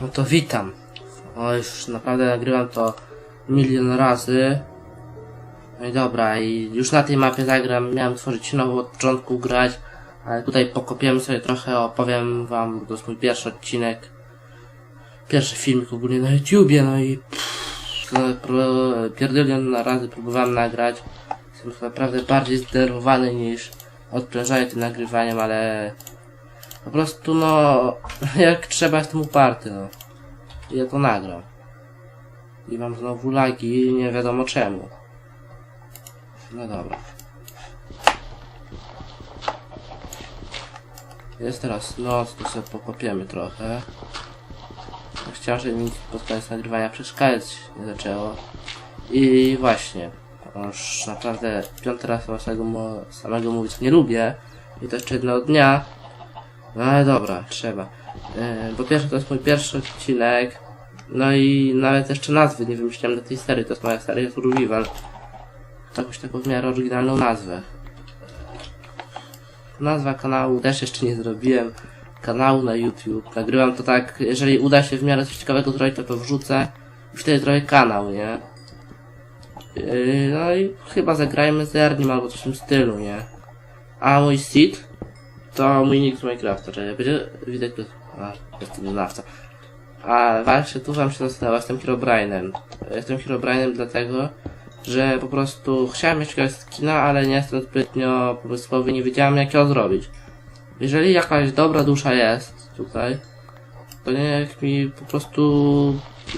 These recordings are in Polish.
No to witam. O, już naprawdę nagrywam to milion razy. No i dobra, i już na tej mapie zagram. Miałem tworzyć nową od początku grać, ale tutaj pokopiemy sobie trochę, opowiem wam, bo to jest mój pierwszy odcinek. Pierwszy filmik ogólnie na YouTubie, no i pierdylion na razy próbowałem nagrać. Jestem naprawdę bardziej zdenerwowany niż odprężanie tym nagrywaniem, ale po prostu no, jak trzeba jestem uparty, no. I ja to nagram. I mam znowu lagi, nie wiadomo czemu. No dobra. Jest teraz noc, to sobie pokopiemy trochę. Chciałem, żeby mi pod koniec nagrywania przeszkadzać nie zaczęło. I właśnie, już naprawdę piąty raz samego, samego mówić nie lubię. I to jeszcze jednego dnia. No ale dobra, trzeba. E, po pierwsze, to jest mój pierwszy odcinek. No i nawet jeszcze nazwy nie wymyśliłem do tej serii. To jest moja seria Survival. Jakąś taką w miarę oryginalną nazwę. Nazwa kanału też jeszcze nie zrobiłem. Kanału na YouTube. Nagrywam to tak, jeżeli uda się w miarę coś ciekawego zrobić, to to wrzucę. I wtedy zrobię kanał, nie? Yy, no i chyba zagrajmy z Ernim albo coś w tym stylu, nie? A mój seed to mój nick z Minecrafta, czyli będzie widać to. A, jest wyznawca. A właśnie tu wam się zastanawiam, jestem Herobrine'em. Jestem Herobrine'em dlatego, że po prostu chciałem mieć jakiegoś skina, ale nie jestem zbytnio pomysłowy, nie wiedziałem jak ją zrobić. Jeżeli jakaś dobra dusza jest tutaj, to niech mi po prostu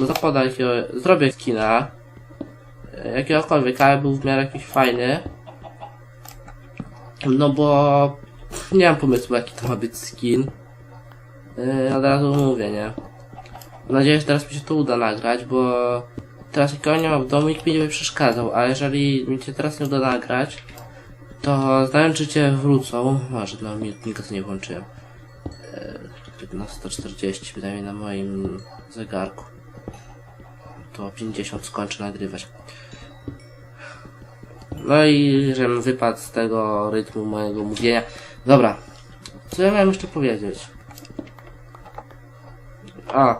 zapoda jakiego, zrobię skina, jakiegokolwiek, ale był w miarę jakiś fajny. No bo nie mam pomysłu jaki to ma być skin. Yy, od razu mówię, nie? Mam nadzieję, że teraz mi się to uda nagrać, bo teraz nikogo nie mam w domu nikt mi nie przeszkadzał, a jeżeli mi się teraz nie uda nagrać, to znając życie wrócą, może no minutnika to nie włączyłem. Yy, 15.40 przynajmniej na moim zegarku. To o 50 skończę nagrywać. No i żebym wypadł z tego rytmu mojego mówienia. Dobra, co ja miałem jeszcze powiedzieć? A,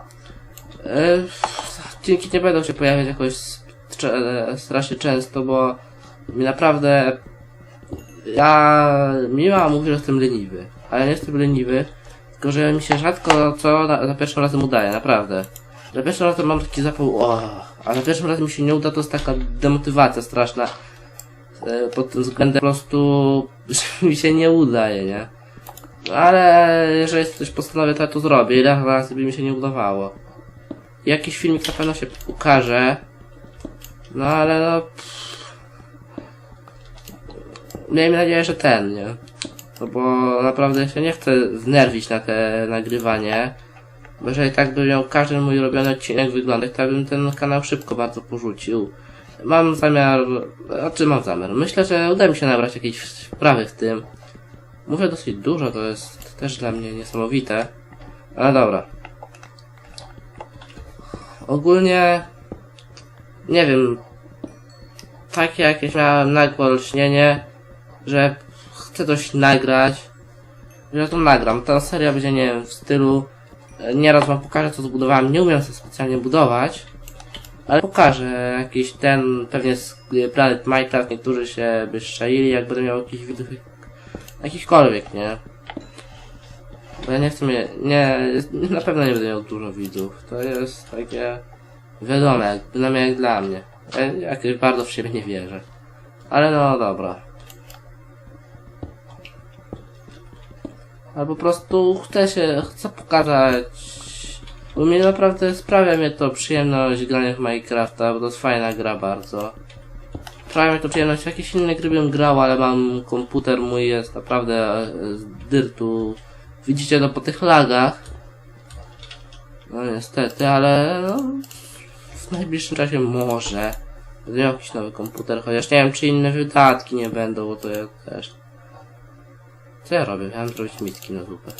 e, odcinki nie będą się pojawiać jakoś e, strasznie często, bo mi naprawdę ja miła mówi, że jestem leniwy, ale nie jestem leniwy, tylko że mi się rzadko co na, za pierwszym razem udaje, naprawdę. Za pierwszym razem mam taki zapał, o, a za pierwszym razem mi się nie uda, to jest taka demotywacja straszna pod tym względem po prostu, mi się nie udaje, nie? Ale jeżeli coś postanowię, to ja to zrobię. Ile razy by mi się nie udawało. Jakiś filmik na pewno się ukaże. No ale no... pff. Miejmy nadzieję, że ten, nie? No bo naprawdę się nie chcę znerwić na te nagrywanie. Bo jeżeli tak by miał każdy mój robiony odcinek wyglądać, to ja bym ten kanał szybko bardzo porzucił. Mam zamiar... A czy mam zamiar? Myślę, że uda mi się nabrać jakiejś wprawy w tym. Mówię dosyć dużo, to jest też dla mnie niesamowite. Ale dobra. Ogólnie... Nie wiem. Takie jakieś miałem nagłe olśnienie, że chcę coś nagrać. Że to nagram. Ta seria będzie, nie wiem, w stylu... e, Nieraz wam pokażę, co zbudowałem. Nie umiem sobie specjalnie budować. Ale pokażę jakiś ten, pewnie z Planet Minecraft, niektórzy się by szczaili, jak będę miał jakiś widok jakichkolwiek, nie? Bo ja nie chcę mieć, nie, na pewno nie będę miał dużo widzów. To jest takie, wiadome, jak, bynajmniej jak dla mnie. Ja jakoś bardzo w siebie nie wierzę. Ale no dobra. Ale po prostu chcę się, chcę pokazać, bo mnie naprawdę sprawia mnie to przyjemność grania w Minecrafta, bo to jest fajna gra bardzo. Sprawia mi to przyjemność. Jakieś inne gry bym grał, ale mam komputer mój jest naprawdę e, z dyrtu. Widzicie to po tych lagach. No niestety, ale no, w najbliższym czasie może. Będę miał jakiś nowy komputer, chociaż nie wiem czy inne wydatki nie będą, bo to ja też. Co ja robię? Miałem zrobić mitki na zupę.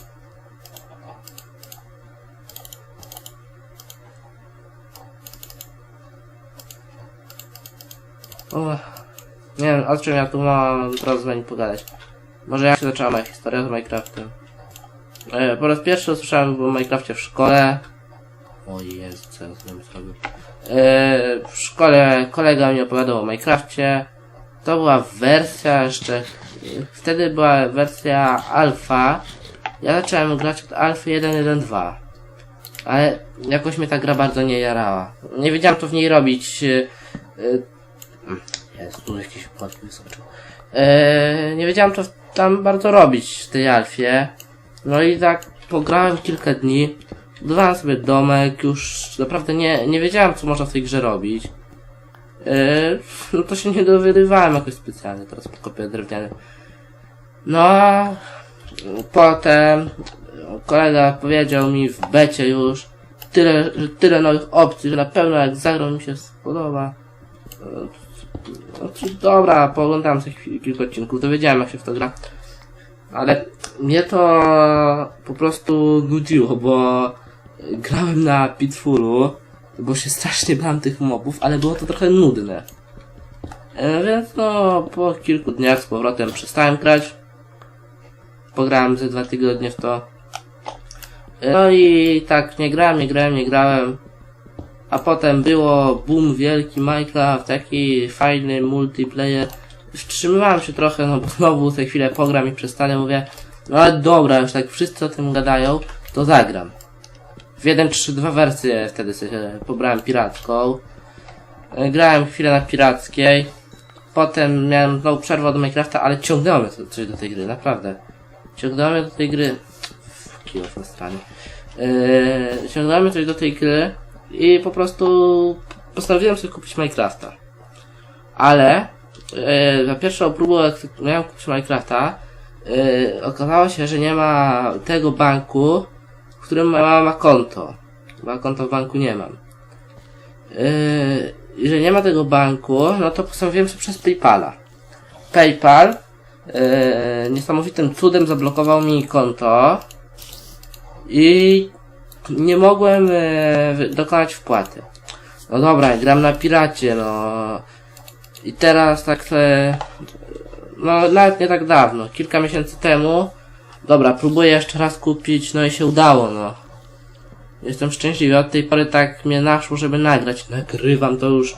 O, nie wiem, o czym ja tu mam teraz z wami pogadać. Może jak się zaczęła moja historia z Minecraftem. E, po raz pierwszy usłyszałem o Minecrafcie w szkole. O Jezu, co ja z nim zrobił. Eee, w szkole kolega mi opowiadał o Minecrafcie. To była wersja jeszcze... Wtedy była wersja alfa. Ja zacząłem grać od alfy 1.1.2. Ale jakoś mnie ta gra bardzo nie jarała. Nie wiedziałem co w niej robić. Yy, yy, jest, tu jakiś płatki wyskoczył. Yy, nie wiedziałem co tam bardzo robić w tej alfie. No i tak pograłem kilka dni. Budowałem sobie domek, już naprawdę nie, nie wiedziałem co można w tej grze robić. Yy, no to się nie dowiadywałem jakoś specjalnie, teraz kopię drewniany. No a potem kolega powiedział mi w becie już tyle, tyle nowych opcji, że na pewno jak zagram mi się spodoba. No, to dobra, pooglądałem sobie kilka odcinków, dowiedziałem jak się w to gra. Ale mnie to po prostu nudziło, bo grałem na Pitfallu, bo się strasznie bałem tych mobów, ale było to trochę nudne. E, Więc no, po kilku dniach z powrotem przestałem grać. Pograłem ze dwa tygodnie w to. No i tak nie grałem, nie grałem, nie grałem. A potem było boom wielki Minecraft, taki fajny multiplayer. Wstrzymywałem się trochę, no bo znowu za chwilę pogram i przestanę, mówię, no ale dobra, już tak wszyscy o tym gadają, to zagram. W 1.3.2 wersję wtedy sobie pobrałem piracką. E, Grałem chwilę na pirackiej. Potem miałem znowu przerwę od Minecrafta, ale ciągnąłem to- coś do tej gry, naprawdę. Ciągnąłem do tej gry. Kilof na stronie. Yy, ciągnąłem coś do tej gry i po prostu postanowiłem sobie kupić Minecrafta. Ale yy, za pierwszą próbę, jak miałem kupić Minecrafta, yy, okazało się, że nie ma tego banku, w którym mama ma konto. Ja konto w banku nie mam. Yy, że nie ma tego banku, no to postanowiłem sobie przez Paypala. Paypal yy, niesamowitym cudem zablokował mi konto i nie mogłem e, dokonać wpłaty. No dobra, gram na piracie, no. I teraz tak se, no nawet nie tak dawno, kilka miesięcy temu, dobra, próbuję jeszcze raz kupić, no i się udało, no. Jestem szczęśliwy, od tej pory tak mnie naszło, żeby nagrać. Nagrywam to już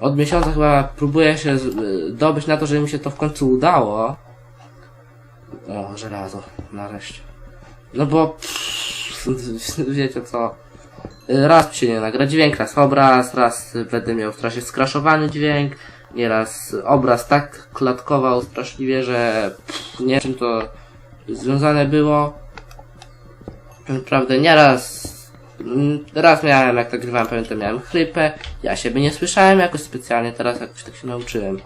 od miesiąca chyba próbuję się y, dobyć na to, żeby mi się to w końcu udało. O, żelazo, nareszcie. No bo pff, wiecie co. Raz się nie nagra dźwięk, raz obraz, raz będę miał strasznie skraszowany dźwięk, nieraz obraz tak klatkował straszliwie, że pff, nie wiem czym to związane było. Naprawdę nieraz raz miałem, jak tak grywałem, pamiętam, miałem chrypę, ja siebie nie słyszałem jakoś specjalnie, teraz jakoś tak się nauczyłem.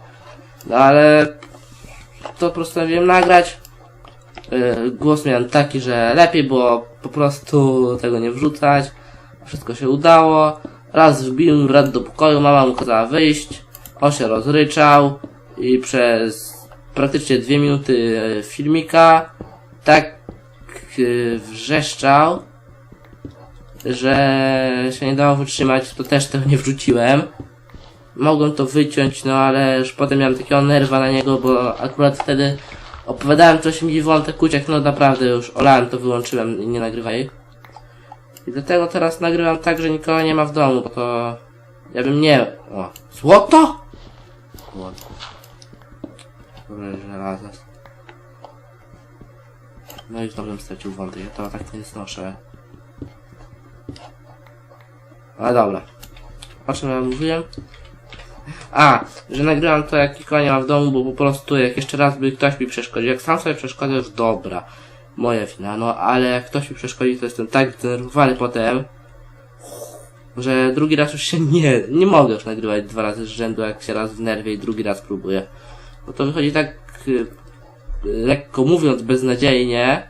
No ale to postanowiłem nagrać. Yy, głos miałem taki, że lepiej było po prostu tego nie wrzucać. Wszystko się udało. Raz wbiłem brat do pokoju, mama mu kazała wyjść. On się rozryczał i przez praktycznie dwie minuty e, filmika tak yy, wrzeszczał, że się nie dało wytrzymać, to też tego nie wrzuciłem. Mogłem to wyciąć, no ale już potem miałem takiego nerwa na niego, bo akurat wtedy opowiadałem coś mi wątek uciekł, no naprawdę już olałem to, wyłączyłem i nie nagrywaj. I dlatego teraz nagrywam tak, że nikogo nie ma w domu, bo to... Ja bym nie... O, złoto? Złoto. Dobra, żelazo. No i znowu bym stracił wątek, ja to tak nie znoszę. Ale dobra. O czym ja mówiłem? A, że nagrywam to jak nikogo nie ma w domu, bo po prostu jak jeszcze raz by ktoś mi przeszkodził, jak sam sobie przeszkodzę, już dobra. Moja wina, no ale jak ktoś mi przeszkodzi, to jestem tak zdenerwowany potem, że drugi raz już się nie, nie mogę już nagrywać dwa razy z rzędu, jak się raz w nerwie i drugi raz próbuję. Bo to wychodzi tak, y, lekko mówiąc, beznadziejnie,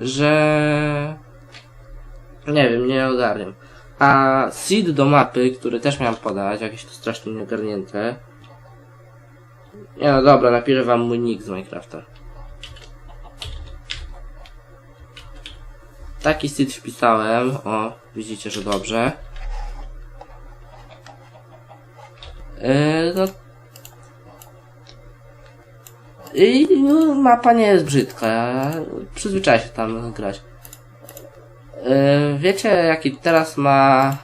że nie wiem, nie ogarniam. A seed do mapy, który też miałem podać, jakieś to strasznie nieogarnięte. Nie no dobra, napiszę wam mój nick z Minecrafta. Taki seed wpisałem, o, widzicie, że dobrze. Yy, no. I no, mapa nie jest brzydka, ja przyzwyczaiłem się tam grać. Yy, wiecie, jaki teraz ma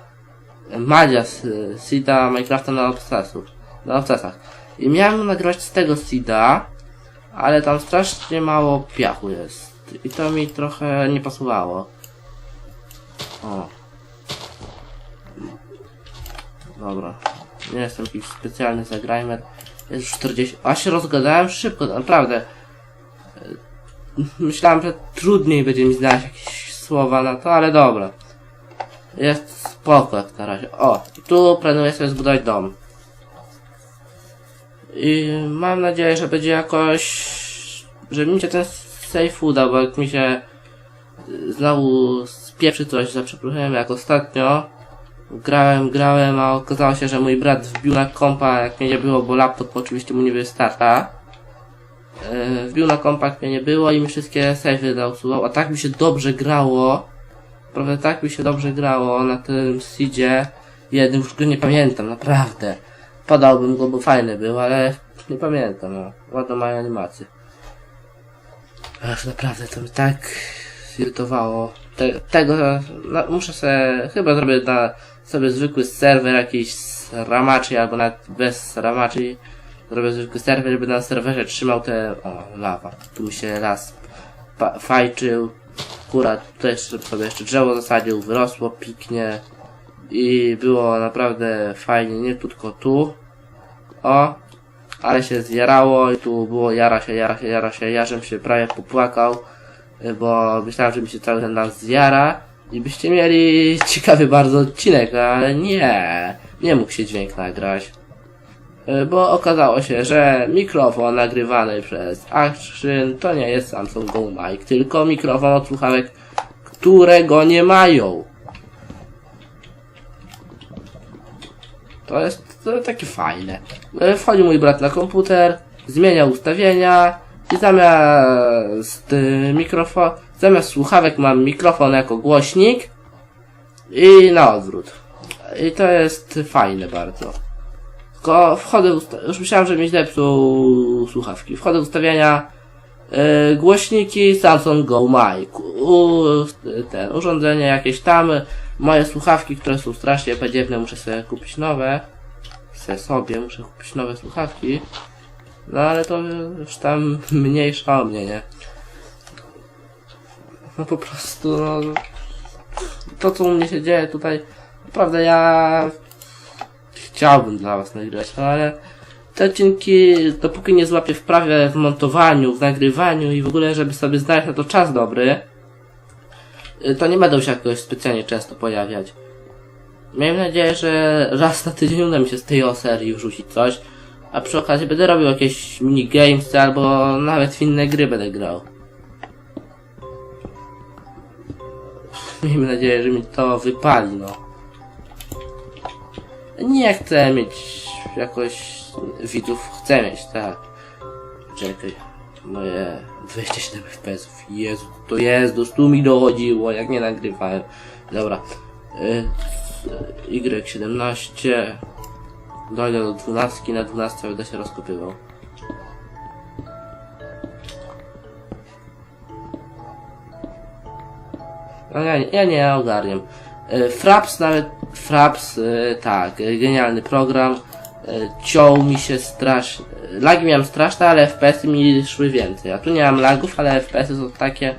Madzia z y, Seeda Minecrafta na obsesów, na obsesach. I miałem nagrywać z tego Seeda, ale tam strasznie mało piachu jest. I to mi trochę nie pasowało. O. Dobra. Nie jestem jakiś specjalny zagrajmer. Jest już 40. A się rozgadałem szybko, naprawdę. Myślałem, że trudniej będzie mi znaleźć jakieś słowa na to, ale dobra. Jest spoko jak na razie. O, tu planuję sobie zbudować dom. I mam nadzieję, że będzie jakoś... że mi się ten safe uda, bo jak mi się znowu spieprzy coś za przeproszeniem jak ostatnio. Grałem, grałem, a okazało się, że mój brat wbił na kompa, jak mnie nie było, bo laptop oczywiście mu nie wystarcza. Yy, wbił na kompa, jak mnie nie było i mi wszystkie savey zausuwał, a tak mi się dobrze grało. Prawie tak mi się dobrze grało na tym seedzie. Jednym już go nie pamiętam, naprawdę. Podałbym go, bo fajny był, ale nie pamiętam, no. Ładno mają animację. Ach, naprawdę, to mnie tak zirytowało. Te, tego, no, muszę sobie, chyba zrobię na sobie zwykły serwer jakiś z ramaczy, albo nawet bez ramaczy. Zrobię zwykły serwer, żeby na serwerze trzymał te, o, lawa. Tu mi się pa- fajczył. Akurat tutaj sobie jeszcze drzewo zasadził, wyrosło piknie. I było naprawdę fajnie, nie tu tylko tu. O, ale się zjarało i tu było jara się, jara się, jara się, ja żem się prawie popłakał, bo myślałem, że mi się cały ten las zjara i byście mieli ciekawy bardzo odcinek, ale nie, nie mógł się dźwięk nagrać. Y, Bo okazało się, że mikrofon nagrywany przez Action to nie jest Samsung Go Mic, tylko mikrofon od słuchawek, które go nie mają. To jest to takie fajne. E, Wchodzi mój brat na komputer, zmienia ustawienia i zamiast y, mikrofon, zamiast słuchawek mam mikrofon jako głośnik i na odwrót. I to jest fajne bardzo. Tylko wchodzę już myślałem, że mi zepsuł słuchawki. Wchodzę w ustawienia y, głośniki Samsung Go Mic. U, ten, urządzenie jakieś tam. Moje słuchawki, które są strasznie podziewne, muszę sobie kupić nowe. Se sobie muszę kupić nowe słuchawki. No ale to już tam mniejsza o mnie, nie? No po prostu, no, to co u mnie się dzieje tutaj, naprawdę ja chciałbym dla was nagrywać, no ale te odcinki, dopóki nie złapię w prawie w montowaniu, w nagrywaniu i w ogóle, żeby sobie znaleźć na to czas dobry, y, to nie będą się jakoś specjalnie często pojawiać. Miejmy nadzieję, że raz na tydzień uda mi się z tej serii wrzucić coś, a przy okazji będę robił jakieś minigamesy albo nawet w inne gry będę grał. Miejmy nadzieję, że mi to wypali, no. Nie chcę mieć jakoś widzów, chcę mieć, tak. Czekaj, moje 27 fps, Jezu, to jest, tu mi dochodziło, jak nie nagrywałem. Dobra, y, Y17, dojdę do 12, na 12 będę się rozkopywał. No ja, ja nie ogarniam. E, Fraps nawet, Fraps, e, tak, e, genialny program. E, Ciął mi się strasznie, lagi miałem straszne, ale FPS-y mi szły więcej. A tu nie mam lagów, ale FPS-y są takie,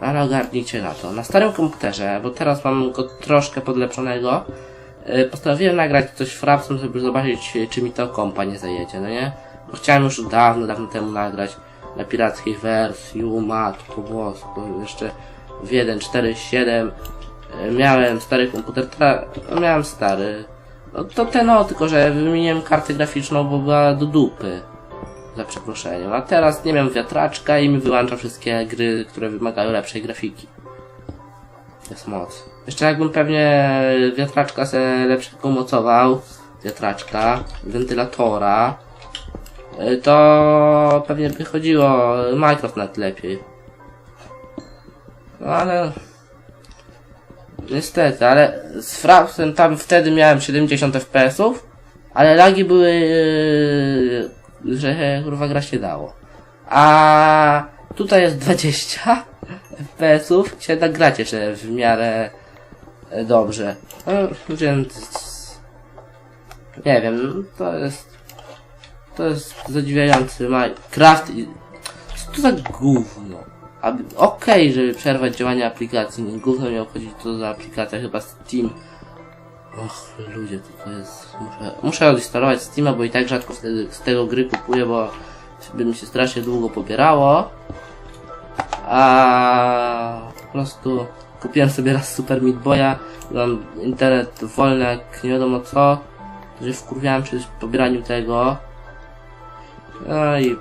ale ogarnijcie na to. Na starym komputerze, bo teraz mam go troszkę podlepszonego, postanowiłem nagrać coś Frapsem, żeby zobaczyć, czy mi to kompa nie zajedzie, no nie? Bo chciałem już dawno, dawno temu nagrać na pirackiej wersji, u matko bosku, jeszcze w 1.4.7 e, miałem stary komputer, tra- no miałem stary. No to ten o, tylko że wymieniłem kartę graficzną, bo była do dupy. Za przeproszeniem. A teraz nie wiem wiatraczka i mi wyłącza wszystkie gry, które wymagają lepszej grafiki. Jest moc. Jeszcze jakbym pewnie wiatraczka se lepszego mocował, wiatraczka, wentylatora, y, to pewnie by chodziło Minecraft nawet lepiej. No ale... Niestety, ale z Frapsem tam wtedy miałem 70 FPS-ów, ale lagi były, yy, że kurwa gra się dało. A tutaj jest 20 FPS-ów się nagrać jeszcze w miarę e, dobrze. No, więc nie wiem, to jest to jest zadziwiający Minecraft i co to za gówno? Okej, żeby przerwać działanie aplikacji, nie gówno miał chodzić to za aplikacja, chyba Steam. Och, ludzie, to, to jest... Muszę, muszę odinstalować Steama, bo i tak rzadko wtedy z tego gry kupuję, bo by mi się strasznie długo pobierało. A po prostu kupiłem sobie raz Super Meat Boya, mam internet wolny jak nie wiadomo co, że wkurwiałem przy pobieraniu tego. No i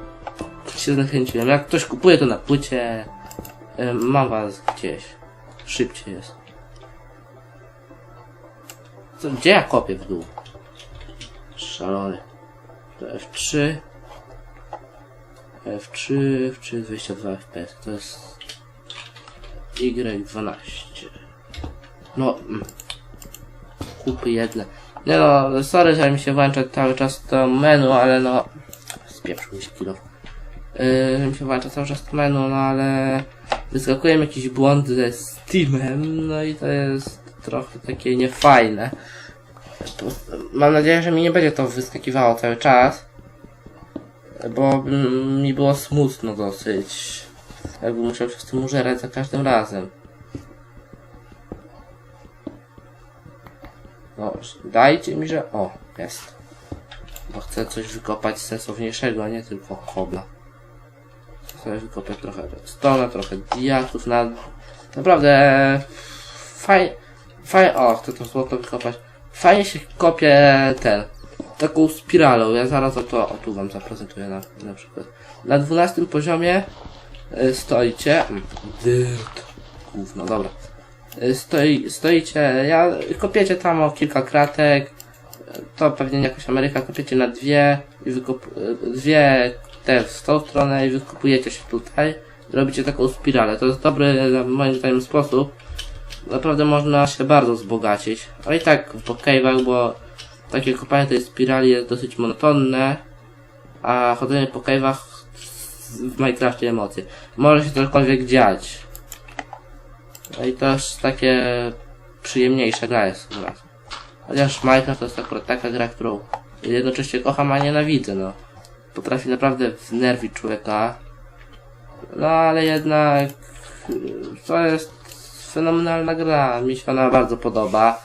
się zachęciłem. Jak ktoś kupuje to na płycie, em, mam was gdzieś. Szybciej jest. Co, gdzie ja kopię w dół? Szalony. To F3. F3, F3, 22 FPS. To jest Y12. No, mm. kupy jedne. Nie no, sorry, że mi się włącza cały czas to menu, ale no... Spieprzył mi się kilo. Yy, że mi się włącza cały czas menu, no ale... Wyskakuje mi jakiś błąd ze Steamem, no i to jest trochę takie niefajne. Mam nadzieję, że mi nie będzie to wyskakiwało cały czas. Bo mi było smutno dosyć. Jakby musiał się z tym użerać za każdym razem. No, dajcie mi, że... O, jest. Bo chcę coś wykopać sensowniejszego, a nie tylko kobla. Sobie wykopać trochę redstone'a, trochę diaktów, na... Naprawdę... Faj... Faj... O, chcę to złoto wykopać. Fajnie się kopie ten... Taką spiralą. Ja zaraz o to... O, tu wam zaprezentuję na, na przykład. Na 12 poziomie y, stoicie... Mm, Dyrt. Gówno, dobra. Y, Stoi, stoicie, ja, kopiecie tam o kilka kratek, to pewnie jakoś Ameryka, kopiecie na dwie i wykop, dwie te w tą stronę i wykopujecie się tutaj, robicie taką spiralę. To jest dobry, moim zdaniem, sposób. Naprawdę można się bardzo wzbogacić. Ale i tak w cave'ach, bo takie kopanie tej spirali jest dosyć monotonne, a chodzenie po cave'ach w Minecrafcie emocje. Może się cokolwiek dziać. No i też takie przyjemniejsza gra jest gra. Chociaż Minecraft to jest akurat taka gra, którą jednocześnie kocham, a nienawidzę, no. Potrafi naprawdę wnerwić człowieka. No ale jednak y, to jest fenomenalna gra. Mi się ona bardzo podoba.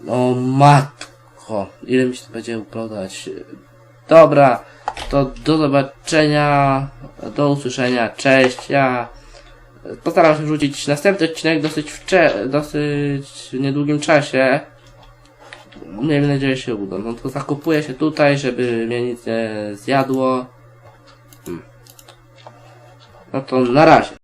No matko, ile mi się to będzie uprodać. Dobra, to do zobaczenia, do usłyszenia, cześć, ja Postaram się wrzucić następny odcinek dosyć w dosyć niedługim czasie. Miejmy nadzieję, że się uda. No to zakopuję się tutaj, żeby mnie nic nie zjadło. Hmm. No to na razie.